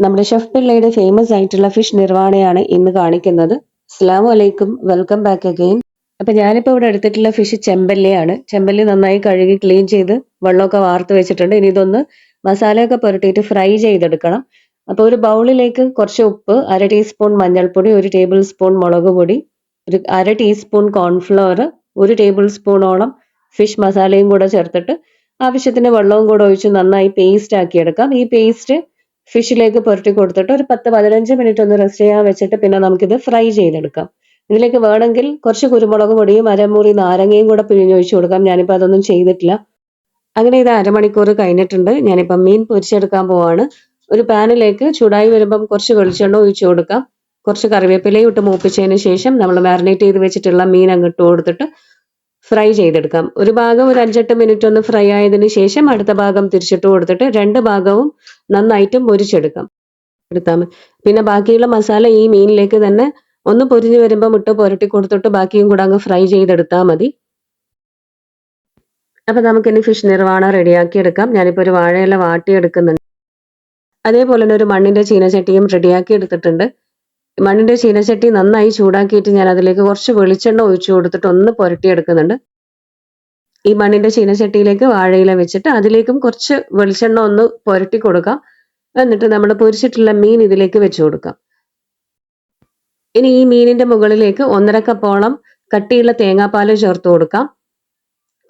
നമ്മുടെ ഷെഫ് പിള്ളയുടെ ഫേമസ് ആയിട്ടുള്ള ഫിഷ് നിർവാണയാണ് ഇന്ന് കാണിക്കുന്നത്. അസ്ലാം വലൈക്കും വെൽക്കം ബാക്ക് അഗെയിൻ അപ്പൊ ഞാനിപ്പോ ഇവിടെ എടുത്തിട്ടുള്ള ഫിഷ് ചെമ്പല്ലിയാണ്. ചെമ്പല്ലി നന്നായി കഴുകി ക്ലീൻ ചെയ്ത് വെള്ളമൊക്കെ വാർത്ത് വെച്ചിട്ടുണ്ട്. ഇനി ഇതൊന്ന് മസാലയൊക്കെ പുരട്ടിയിട്ട് ഫ്രൈ ചെയ്തെടുക്കണം. അപ്പൊ ഒരു ബൗളിലേക്ക് കുറച്ച് ഉപ്പ് അര ടീസ്പൂൺ മഞ്ഞൾപ്പൊടി ഒരു ടേബിൾ സ്പൂൺ മുളക് പൊടി ഒരു അര ടീസ്പൂൺ കോൺഫ്ലവർ ഒരു ടേബിൾ സ്പൂണോളം ഫിഷ് മസാലയും കൂടെ ചേർത്തിട്ട് ആവശ്യത്തിന് വെള്ളവും കൂടെ ഒഴിച്ച് നന്നായി പേസ്റ്റ് ആക്കിയെടുക്കാം. ഈ പേസ്റ്റ് ഫിഷിലേക്ക് പുരട്ടി കൊടുത്തിട്ട് ഒരു പത്ത് പതിനഞ്ച് മിനിറ്റ് ഒന്ന് റെസ്റ്റ് ചെയ്യാൻ വെച്ചിട്ട് പിന്നെ നമുക്കിത് ഫ്രൈ ചെയ്തെടുക്കാം. ഇതിലേക്ക് വേണമെങ്കിൽ കുറച്ച് കുരുമുളക് പൊടിയും അരമുറി നാരങ്ങയും കൂടെ പിഴിഞ്ഞൊഴിച്ചു കൊടുക്കാം. ഞാനിപ്പോൾ അതൊന്നും ചെയ്തിട്ടില്ല. അങ്ങനെ ഇത് അരമണിക്കൂർ കഴിഞ്ഞിട്ടുണ്ട്. ഞാനിപ്പം മീൻ പൊരിച്ചെടുക്കാൻ പോവാണ്. ഒരു പാനിലേക്ക് ചൂടായി വരുമ്പം കുറച്ച് വെളിച്ചെണ്ണ ഒഴിച്ചു കൊടുക്കാം. കുറച്ച് കറിവേപ്പിലയും ഇട്ട് മൂപ്പിച്ചതിന് ശേഷം നമ്മൾ മാരിനേറ്റ് ചെയ്ത് വെച്ചിട്ടുള്ള മീൻ അങ്ങ് ഇട്ട് കൊടുത്തിട്ട് ഫ്രൈ ചെയ്തെടുക്കാം. ഒരു ഭാഗം ഒരു അഞ്ചെട്ട് മിനിറ്റ് ഒന്ന് ഫ്രൈ ആയതിന് ശേഷം അടുത്ത ഭാഗം തിരിച്ചിട്ട് കൊടുത്തിട്ട് രണ്ട് ഭാഗവും നന്നായിട്ട് പൊരിച്ചെടുക്കാം. എടുത്താൽ മതി. പിന്നെ ബാക്കിയുള്ള മസാല ഈ മീനിലേക്ക് തന്നെ ഒന്ന് പൊരിഞ്ഞു വരുമ്പോൾ മുട്ട പുരട്ടി കൊടുത്തിട്ട് ബാക്കിയും കൂടെ അങ്ങ് ഫ്രൈ ചെയ്തെടുത്താൽ മതി. അപ്പൊ നമുക്കിനി ഫിഷ് നിർവാണ റെഡിയാക്കി എടുക്കാം. ഞാനിപ്പോൾ ഒരു വാഴയില വാട്ടിയെടുക്കുന്നുണ്ട്. അതേപോലെ തന്നെ ഒരു മണ്ണിന്റെ ചീനച്ചട്ടിയും റെഡിയാക്കി എടുത്തിട്ടുണ്ട്. മണ്ണിന്റെ ചീനച്ചട്ടി നന്നായി ചൂടാക്കിയിട്ട് ഞാൻ അതിലേക്ക് കുറച്ച് വെളിച്ചെണ്ണ ഒഴിച്ചു കൊടുത്തിട്ട് ഒന്ന് പുരട്ടിയെടുക്കുന്നുണ്ട്. ഈ മണ്ണിന്റെ ചീനച്ചട്ടിയിലേക്ക് വാഴയില വെച്ചിട്ട് അതിലേക്കും കുറച്ച് വെളിച്ചെണ്ണ ഒന്ന് പുരട്ടി കൊടുക്കാം എന്നിട്ട് നമ്മൾ പൊരിച്ചിട്ടുള്ള മീൻ ഇതിലേക്ക് വെച്ചു കൊടുക്കാം ഇനി ഈ മീനിന്റെ മുകളിലേക്ക് ഒന്നര കപ്പോളം കട്ടിയുള്ള തേങ്ങാപ്പാൽ ചേർത്ത് കൊടുക്കാം.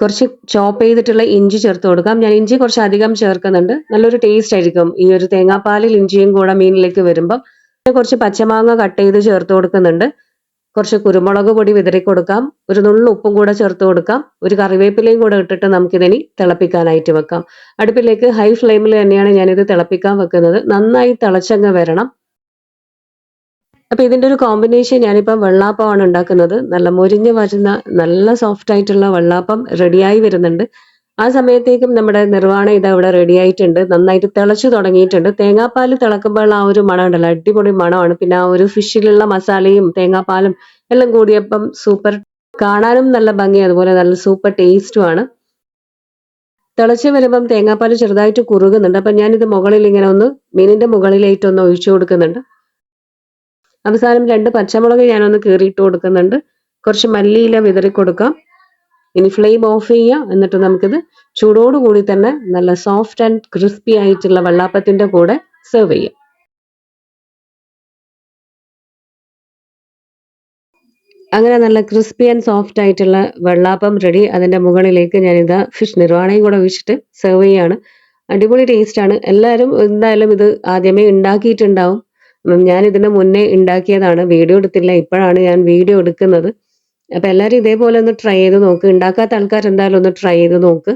കുറച്ച് ചോപ്പ് ചെയ്തിട്ടുള്ള ഇഞ്ചി ചേർത്ത് കൊടുക്കാം. ഞാൻ ഇഞ്ചി കുറച്ച് അധികം ചേർക്കുന്നുണ്ട്. നല്ലൊരു ടേസ്റ്റ് ആയിരിക്കും ഈ ഒരു തേങ്ങാപ്പാലിൽ ഇഞ്ചിയും കൂടെ മീനിലേക്ക് വരുമ്പം. കുറച്ച് പച്ചമാങ്ങ കട്ട് ചെയ്ത് ചേർത്ത് കൊടുക്കുന്നുണ്ട്. കുറച്ച് കുരുമുളക് പൊടി വിതറി കൊടുക്കാം. ഒരു നുള്ളു ഉപ്പും കൂടെ ചേർത്ത് കൊടുക്കാം. ഒരു കറിവേപ്പിലയും കൂടെ ഇട്ടിട്ട് നമുക്കിതിനി തിളപ്പിക്കാനായിട്ട് വെക്കാം. അടുപ്പിലേക്ക് ഹൈ ഫ്ലെയിമിൽ തന്നെയാണ് ഞാനിത് തിളപ്പിക്കാൻ വെക്കുന്നത്. നന്നായി തിളച്ചങ്ങ് വരണം. അപ്പൊ ഇതിന്റെ ഒരു കോമ്പിനേഷൻ ഞാനിപ്പം വെള്ളാപ്പമാണ് ഉണ്ടാക്കുന്നത്. നല്ല മുരിഞ്ഞ് വരുന്ന നല്ല സോഫ്റ്റ് ആയിട്ടുള്ള വെള്ളാപ്പം റെഡിയായി വരുന്നുണ്ട്. ആ സമയത്തേക്കും നമ്മുടെ നിർവാണ ഇത് അവിടെ റെഡി ആയിട്ടുണ്ട്. നന്നായിട്ട് തിളച്ചു തുടങ്ങിയിട്ടുണ്ട്. തേങ്ങാപ്പാൽ തിളക്കുമ്പോൾ ആ ഒരു മണം ഉണ്ടല്ലോ അടിപൊളി മണമാണ്. പിന്നെ ആ ഒരു ഫിഷിലുള്ള മസാലയും തേങ്ങാപ്പാലും എല്ലാം കൂടിയപ്പം സൂപ്പർ കാണാനും നല്ല ഭംഗി അതുപോലെ നല്ല സൂപ്പർ ടേസ്റ്റുമാണ് തിളച്ച് വരുമ്പം തേങ്ങാപ്പാൽ ചെറുതായിട്ട് കുറുകുന്നുണ്ട്. അപ്പം ഞാനിത് മുകളിൽ ഇങ്ങനെ ഒന്ന് മീനിന്റെ മുകളിലായിട്ട് ഒന്ന് ഒഴിച്ചു കൊടുക്കുന്നുണ്ട്. അവസാനം രണ്ട് പച്ചമുളക് ഞാനൊന്ന് കീറിയിട്ട് കൊടുക്കുന്നുണ്ട്. കുറച്ച് മല്ലിയില വിതറി കൊടുക്കാം ഇനി ഫ്ലെയിം ഓഫ് ചെയ്യുക. എന്നിട്ട് നമുക്കിത് ചൂടോടുകൂടി തന്നെ നല്ല സോഫ്റ്റ് ആൻഡ് ക്രിസ്പി ആയിട്ടുള്ള വെള്ളാപ്പത്തിന്റെ കൂടെ സെർവ് ചെയ്യാം. അങ്ങനെ നല്ല ക്രിസ്പി ആൻഡ് സോഫ്റ്റ് ആയിട്ടുള്ള വെള്ളാപ്പം റെഡി അതിന്റെ മുകളിലേക്ക് ഞാനിത് ഫിഷ് നിർവാണയും കൂടെ ഒഴിച്ചിട്ട് സെർവ് ചെയ്യാണ് അടിപൊളി ടേസ്റ്റ് ആണ്. എല്ലാവരും എന്തായാലും ഇത് ആദ്യമേ ഉണ്ടാക്കിയിട്ടുണ്ടാവും. ഞാൻ ഇതിന് മുന്നേ ഉണ്ടാക്കിയതാണ്. വീഡിയോ എടുത്തില്ല. ഇപ്പോഴാണ് ഞാൻ വീഡിയോ എടുക്കുന്നത്. അപ്പൊ എല്ലാവരും ഇതേപോലെ ഒന്ന് ട്രൈ ചെയ്ത് നോക്ക്. ഉണ്ടാക്കാത്ത ആൾക്കാർ എന്തായാലും ഒന്ന് ട്രൈ ചെയ്ത് നോക്ക്.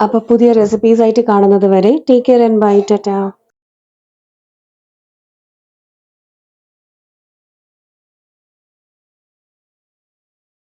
അപ്പൊ പുതിയ റെസിപ്പീസ് ആയിട്ട് കാണുന്നത് വരെ take care and bye tata